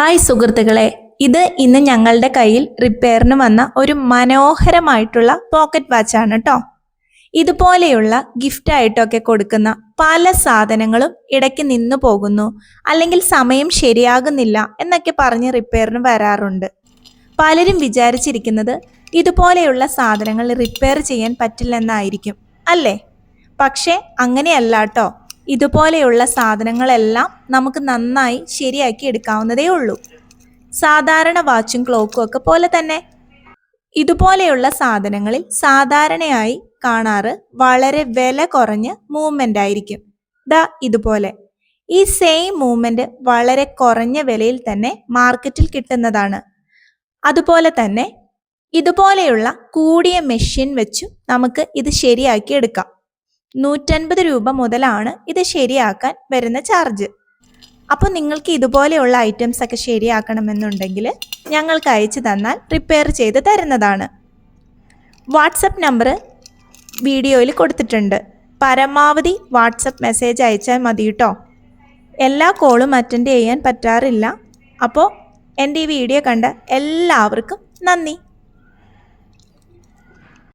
Hi സുഹൃത്തുക്കളെ. ഇത് ഇന്ന് ഞങ്ങളുടെ കയ്യിൽ റിപ്പയറിന് വന്ന ഒരു മനോഹരമായിട്ടുള്ള പോക്കറ്റ് വാച്ചാണ് കേട്ടോ ഇതുപോലെയുള്ള ഗിഫ്റ്റ് ആയിട്ടൊക്കെ കൊടുക്കുന്ന പല സാധനങ്ങളും ഇടയ്ക്ക് നിന്നു പോകുന്നു. അല്ലെങ്കിൽ സമയം ശരിയാകുന്നില്ല എന്നൊക്കെ പറഞ്ഞ് റിപ്പയറിന് വരാറുണ്ട്. പലരും വിചാരിച്ചിരിക്കുന്നത് ഇതുപോലെയുള്ള സാധനങ്ങൾ റിപ്പയർ ചെയ്യാൻ പറ്റില്ലെന്നായിരിക്കും. അല്ലേ? പക്ഷേ അങ്ങനെയല്ല കേട്ടോ ഇതുപോലെയുള്ള സാധനങ്ങളെല്ലാം നമുക്ക് നന്നായി ശരിയാക്കി എടുക്കാവുന്നതേ ഉള്ളൂ. സാധാരണ വാച്ചും ക്ലോക്കും ഒക്കെ പോലെ തന്നെ. ഇതുപോലെയുള്ള സാധനങ്ങളിൽ സാധാരണയായി കാണാറ് വളരെ വില കുറഞ്ഞ മൂവ്മെന്റ് ആയിരിക്കും. ദാ ഇതുപോലെ. ഈ സെയിം മൂവ്മെന്റ് വളരെ കുറഞ്ഞ വിലയിൽ തന്നെ മാർക്കറ്റിൽ കിട്ടുന്നതാണ്. അതുപോലെ തന്നെ ഇതുപോലെയുള്ള കൂടിയ മെഷീൻ വെച്ചും നമുക്ക് ഇത് ശരിയാക്കി എടുക്കാം. നൂറ്റൻപത് രൂപ മുതലാണ് ഇത് ശരിയാക്കാൻ വരുന്ന ചാർജ്. അപ്പോൾ നിങ്ങൾക്ക് ഇതുപോലെയുള്ള ഐറ്റംസ് ഒക്കെ ശരിയാക്കണമെന്നുണ്ടെങ്കിൽ ഞങ്ങൾക്ക് അയച്ചു തന്നാൽ റിപ്പയർ ചെയ്ത് തരുന്നതാണ്. വാട്സപ്പ് നമ്പർ വീഡിയോയിൽ കൊടുത്തിട്ടുണ്ട്. പരമാവധി വാട്സപ്പ് മെസ്സേജ് അയച്ചാൽ മതി കേട്ടോ എല്ലാ കോളും അറ്റൻഡ് ചെയ്യാൻ പറ്റാറില്ല. അപ്പോൾ എന്റെ ഈ വീഡിയോ കണ്ട എല്ലാവർക്കും നന്ദി.